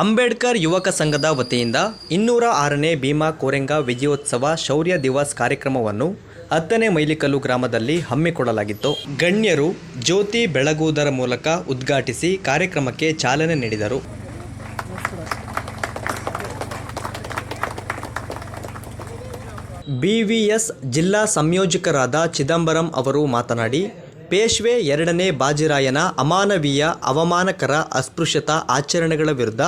ಅಂಬೇಡ್ಕರ್ ಯುವಕ ಸಂಘದ ವತಿಯಿಂದ ಇನ್ನೂರ ಆರನೇ ಭೀಮಾ ಕೋರೆಂಗ ವಿಜಯೋತ್ಸವ ಶೌರ್ಯ ದಿವಸ್ ಕಾರ್ಯಕ್ರಮವನ್ನು ಹತ್ತನೇ ಮೈಲಿಕಲ್ಲು ಗ್ರಾಮದಲ್ಲಿ ಹಮ್ಮಿಕೊಳ್ಳಲಾಗಿತ್ತು. ಗಣ್ಯರು ಜ್ಯೋತಿ ಬೆಳಗುವುದರ ಮೂಲಕ ಉದ್ಘಾಟಿಸಿ ಕಾರ್ಯಕ್ರಮಕ್ಕೆ ಚಾಲನೆ ನೀಡಿದರು. ಬಿವಿಎಸ್ ಜಿಲ್ಲಾ ಸಂಯೋಜಕರಾದ ಚಿದಂಬರಂ ಅವರು ಮಾತನಾಡಿ ಪೇಶ್ವೆ ಎರಡನೇ ಬಾಜಿರಾಯನ ಅಮಾನವೀಯ, ಅವಮಾನಕರ, ಅಸ್ಪೃಶ್ಯತಾ ಆಚರಣೆಗಳ ವಿರುದ್ಧ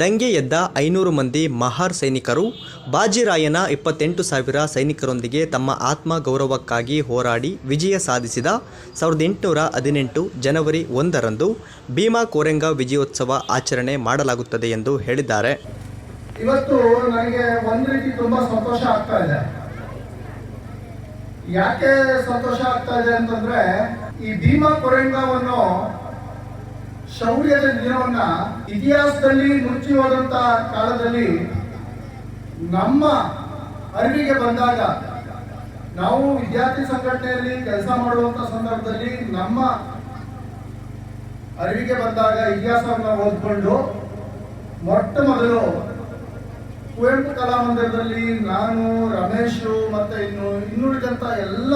ದಂಗೆ ಎದ್ದ ಐನೂರು ಮಂದಿ ಮಹಾರ್ ಸೈನಿಕರು, ಬಾಜಿರಾಯನ ಇಪ್ಪತ್ತೆಂಟು ಸಾವಿರ ಸೈನಿಕರೊಂದಿಗೆ ತಮ್ಮ ಆತ್ಮ ಗೌರವಕ್ಕಾಗಿ ಹೋರಾಡಿ ವಿಜಯ ಸಾಧಿಸಿದ ಸಾವಿರದ ಎಂಟುನೂರ ಹದಿನೆಂಟು ಜನವರಿ ಒಂದರಂದು ಭೀಮಾ ಕೋರೆಂಗ ವಿಜಯೋತ್ಸವ ಆಚರಣೆ ಮಾಡಲಾಗುತ್ತದೆ ಎಂದು ಹೇಳಿದ್ದಾರೆ. ಇವತ್ತು ನನಗೆ ಒಂದು ರೀತಿ ತುಂಬಾ ಸಂತೋಷ ಆಗ್ತಾ ಇದೆ. ಯಾಕೆ ಸಂತೋಷ ಆಗ್ತಾ ಇದೆ ಅಂತಂದ್ರೆ ಈ ಭೀಮಾ ಕೊರೆಂಗಾವನ್ನು ಶೌರ್ಯದ ದಿನವನ್ನ ಇತಿಹಾಸದಲ್ಲಿ ಮುಚ್ಚಿ ಹೋದಂತ ಕಾಲದಲ್ಲಿ ನಮ್ಮ ಅರಿವಿಗೆ ಬಂದಾಗ ನಾವು ವಿದ್ಯಾರ್ಥಿ ಸಂಘಟನೆಯಲ್ಲಿ ಕೆಲಸ ಮಾಡುವಂತ ಸಂದರ್ಭದಲ್ಲಿ ನಮ್ಮ ಅರಿವಿಗೆ ಬಂದಾಗ ಇತಿಹಾಸವನ್ನು ಓದ್ಕೊಂಡು ಮೊಟ್ಟ ಮೊದಲು ಕುವೆಂಪು ಕಲಾಮಂದಿರದಲ್ಲಿ ನಾನು, ರಮೇಶ್ ಮತ್ತೆ ಇನ್ನು ಇನ್ನುಳಿದಂತ ಎಲ್ಲ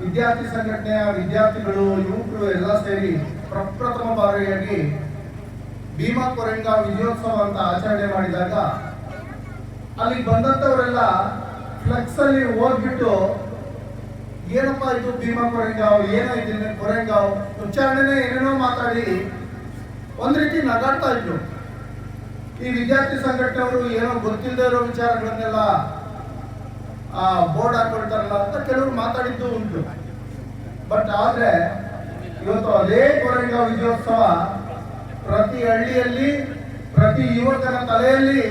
ವಿದ್ಯಾರ್ಥಿ ಸಂಘಟನೆಯ ವಿದ್ಯಾರ್ಥಿಗಳು, ಯುವಕರು ಎಲ್ಲ ಸೇರಿ ಪ್ರಪ್ರಥಮ ಬಾರಿಯಾಗಿ ಭೀಮಾ ಕೊರೆಂಗ ವಿಜಯೋತ್ಸವ ಅಂತ ಆಚರಣೆ ಮಾಡಿದಾಗ ಅಲ್ಲಿ ಬಂದಂತವರೆಲ್ಲ ಫ್ಲೆಕ್ಸ್ ಅಲ್ಲಿ ಹೋಗ್ಬಿಟ್ಟು, ಏನಪ್ಪ ಇದು ಭೀಮಾ ಕೊರೆಂಗಾವ್? ಏನೋ ಇದನ್ನ ಕೊರೆಂಗಾವ್? ಉಚ್ಚಾರಣೆನೇ ಏನೇನೋ ಮಾತಾಡಿ ಒಂದ್ ರೀತಿ ನಗಾಡ್ತಾ ಇದ್ರು. ಈ ವಿದ್ಯಾರ್ಥಿ ಸಂಘಟನೆಯವರು ಏನೋ ಗೊತ್ತಿಲ್ಲದೆ ಇರೋ ವಿಚಾರಗಳನ್ನೆಲ್ಲ ಬೋರ್ಡ್ ಹಾಕೊಳ್ತಾರಲ್ಲ ಅಂತ ಕೆಲವರು ಮಾತಾಡಿದ್ದು ಉಂಟು. ಬಟ್ ಆದ್ರೆ, ಇವತ್ತು ಅದೇ ಕೊರಂಗ ವಿಜಯೋತ್ಸವ ಪ್ರತಿ ಹಳ್ಳಿಯಲ್ಲಿ, ಪ್ರತಿ ಯುವಕರ ತಲೆಯಲ್ಲಿ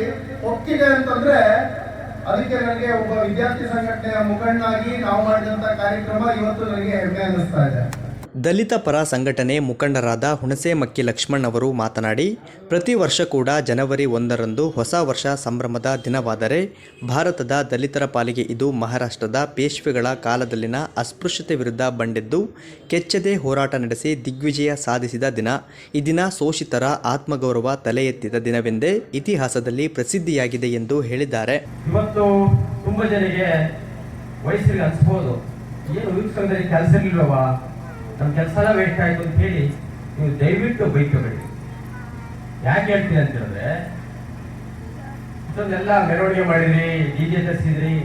ಒಕ್ಕಿದೆ ಅಂತಂದ್ರೆ, ಅದಕ್ಕೆ ನನಗೆ ಒಬ್ಬ ವಿದ್ಯಾರ್ಥಿ ಸಂಘಟನೆಯ ಮುಖಂಡನಾಗಿ ನಾವು ಮಾಡಿದಂತ ಕಾರ್ಯಕ್ರಮ ಇವತ್ತು ನನಗೆ ಹೆಮ್ಮೆ ಅನ್ನಿಸ್ತಾ ಇದೆ. ದಲಿತ ಪರ ಸಂಘಟನೆ ಮುಖಂಡರಾದ ಹುಣಸೇಮಕ್ಕಿ ಲಕ್ಷ್ಮಣ್ ಅವರು ಮಾತನಾಡಿ, ಪ್ರತಿ ವರ್ಷ ಕೂಡ ಜನವರಿ ಒಂದರಂದು ಹೊಸ ವರ್ಷ ಸಂಭ್ರಮದ ದಿನವಾದರೆ ಭಾರತದ ದಲಿತರ ಪಾಲಿಗೆ ಇದು ಮಹಾರಾಷ್ಟ್ರದ ಪೇಶ್ವೆಗಳ ಕಾಲದಲ್ಲಿನ ಅಸ್ಪೃಶ್ಯತೆ ವಿರುದ್ಧ ಬಂಡೆದ್ದು, ಕೆಚ್ಚದೆ ಹೋರಾಟ ನಡೆಸಿ ದಿಗ್ವಿಜಯ ಸಾಧಿಸಿದ ದಿನ. ಈ ದಿನ ಶೋಷಿತರ ಆತ್ಮಗೌರವ ತಲೆ ಎತ್ತಿದ ದಿನವೆಂದೇ ಇತಿಹಾಸದಲ್ಲಿ ಪ್ರಸಿದ್ಧಿಯಾಗಿದೆ ಎಂದು ಹೇಳಿದ್ದಾರೆ. ಇವತ್ತು ತುಂಬಾ ಜನರಿಗೆ ವಯಸ್ಸಿಗೆ ಅನಿಸ್ಬೋದು. ಏನು ಕೆಲಸ ಇಲ್ವವಾ ನಮ್ಮ ಕೆಲಸ ಎಲ್ಲ ವೇಸ್ಟ್ ಆಯ್ತು ಅಂತ ಹೇಳಿ ನೀವು ದಯವಿಟ್ಟು ಬೈಕಬೇಡಿ ಯಾಕೆ ಹೇಳ್ತೀನಿ ಅಂತ ಹೇಳಿದ್ರೆ ಇಷ್ಟೊಂದೆಲ್ಲ ಮೆರವಣಿಗೆ ಮಾಡಿದ್ರಿ ಡಿ ಜೆ ತರಿಸಿದ್ರಿ,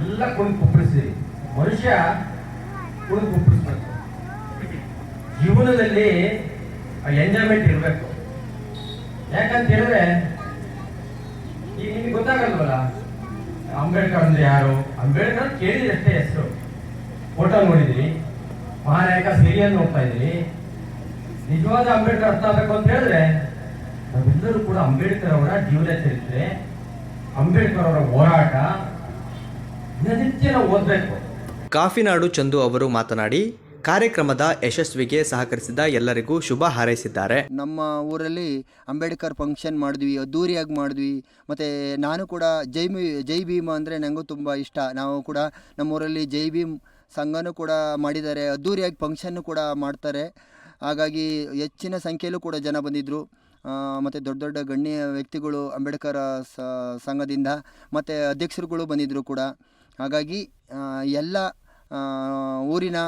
ಎಲ್ಲ ಕುಣಿದು ಕುಪ್ಪಳಿಸಿದ್ರಿ. ಮನುಷ್ಯ ಕುಣಿದು ಕುಪ್ಪಳಿಸ್ಬೇಕು. ಜೀವನದಲ್ಲಿ ಎಂಜಾಯ್ಮೆಂಟ್ ಇರಬೇಕು. ಯಾಕಂತ ಹೇಳಿದ್ರೆ, ಈಗ ನಿಮ್ಗೆ ಗೊತ್ತಾಗಲ್ವಲ್ಲ, ಅಂಬೇಡ್ಕರ್ ಅಂದ್ರೆ ಯಾರು? ಅಂಬೇಡ್ಕರ್ ಕೇಳಿದಷ್ಟೇ ಹೆಸರು. ಫೋಟೋ ನೋಡಿದ್ರಿ. ಮಹಾನಾಯಕ ಸಿರಿಯನ್ನು ನೋಡ್ತಾ ಇದ್ದೀವಿ. ನಿಜವಾದ ಅಂಬೇಡ್ಕರ್ ಅರ್ಥ ಆಗಬೇಕು ಅಂತ ಹೇಳಿದ್ರೆ ನಾವೆಲ್ಲರೂ ಕೂಡ ಅಂಬೇಡ್ಕರ್ ಅವರ ಜೀವನ ಚರಿತ್ರೆ ಅಂಬೇಡ್ಕರ್ ಅವರ ಹೋರಾಟ ದಿನನಿತ್ಯ ನಾವು ಓದ್ಬೇಕು. ಕಾಫಿನಾಡು ಚಂದು ಅವರು ಮಾತನಾಡಿ ಕಾರ್ಯಕ್ರಮದ ಯಶಸ್ವಿಗೆ ಸಹಕರಿಸಿದ ಎಲ್ಲರಿಗೂ ಶುಭ ಹಾರೈಸಿದ್ದಾರೆ. ನಮ್ಮ ಊರಲ್ಲಿ ಅಂಬೇಡ್ಕರ್ ಫಂಕ್ಷನ್ ಮಾಡಿದ್ವಿ ಅದ್ದೂರಿಯಾಗಿ ಮಾಡಿದ್ವಿ. ಮತ್ತು ನಾನು ಕೂಡ ಜೈ ಮಿ ಜೈ ಭೀಮ ಅಂದರೆ ನನಗೂ ತುಂಬ ಇಷ್ಟ. ನಾವು ಕೂಡ ನಮ್ಮೂರಲ್ಲಿ ಜೈ ಭೀಮ್ ಸಂಘನೂ ಕೂಡ ಮಾಡಿದ್ದಾರೆ ಅದ್ಧೂರಿಯಾಗಿ ಫಂಕ್ಷನ್ನು ಕೂಡ ಮಾಡ್ತಾರೆ. ಹಾಗಾಗಿ ಹೆಚ್ಚಿನ ಸಂಖ್ಯೆಯಲ್ಲೂ ಕೂಡ ಜನ ಬಂದಿದ್ದರು ಮತ್ತು ದೊಡ್ಡ ದೊಡ್ಡ ಗಣ್ಯ ವ್ಯಕ್ತಿಗಳು ಅಂಬೇಡ್ಕರ್ ಸಂಘದಿಂದ ಮತ್ತು ಅಧ್ಯಕ್ಷರುಗಳು ಬಂದಿದ್ದರು ಕೂಡ. ಹಾಗಾಗಿ ಎಲ್ಲ ಊರಿನ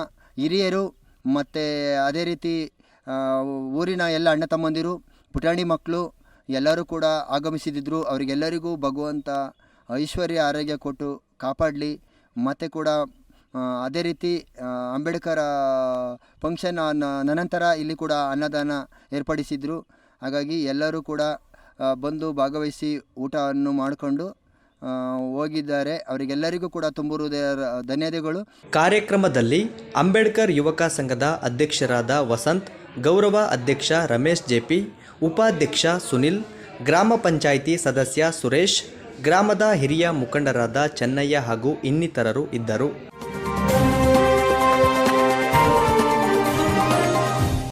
ಹಿರಿಯರು ಮತ್ತು ಅದೇ ರೀತಿ ಊರಿನ ಎಲ್ಲ ಅಣ್ಣ ತಮ್ಮಂದಿರು, ಪುಟಾಣಿ ಮಕ್ಕಳು ಎಲ್ಲರೂ ಕೂಡ ಆಗಮಿಸಿದ್ದರು. ಅವರಿಗೆಲ್ಲರಿಗೂ ಭಗವಂತ ಐಶ್ವರ್ಯ ಆರೋಗ್ಯ ಕೊಟ್ಟು ಕಾಪಾಡಲಿ. ಮತ್ತು ಕೂಡ ಅದೇ ರೀತಿ ಅಂಬೇಡ್ಕರ್ ಫಂಕ್ಷನ್ ನಂತರ ಇಲ್ಲಿ ಕೂಡ ಅನ್ನದಾನ ಏರ್ಪಡಿಸಿದರು. ಹಾಗಾಗಿ ಎಲ್ಲರೂ ಕೂಡ ಬಂದು ಭಾಗವಹಿಸಿ ಊಟವನ್ನು ಮಾಡಿಕೊಂಡು ಹೋಗಿದ್ದಾರೆ. ಅವರಿಗೆಲ್ಲರಿಗೂ ಕೂಡ ತುಂಬ ಧನ್ಯತೆಗಳು. ಕಾರ್ಯಕ್ರಮದಲ್ಲಿ ಅಂಬೇಡ್ಕರ್ ಯುವಕ ಸಂಘದ ಅಧ್ಯಕ್ಷರಾದ ವಸಂತ್, ಗೌರವ ಅಧ್ಯಕ್ಷ ರಮೇಶ್ ಜೆಪಿ ಉಪಾಧ್ಯಕ್ಷ ಸುನಿಲ್, ಗ್ರಾಮ ಪಂಚಾಯಿತಿ ಸದಸ್ಯ ಸುರೇಶ್, ಗ್ರಾಮದ ಹಿರಿಯ ಮುಖಂಡರಾದ ಚೆನ್ನಯ್ಯ ಹಾಗೂ ಇನ್ನಿತರರು ಇದ್ದರು.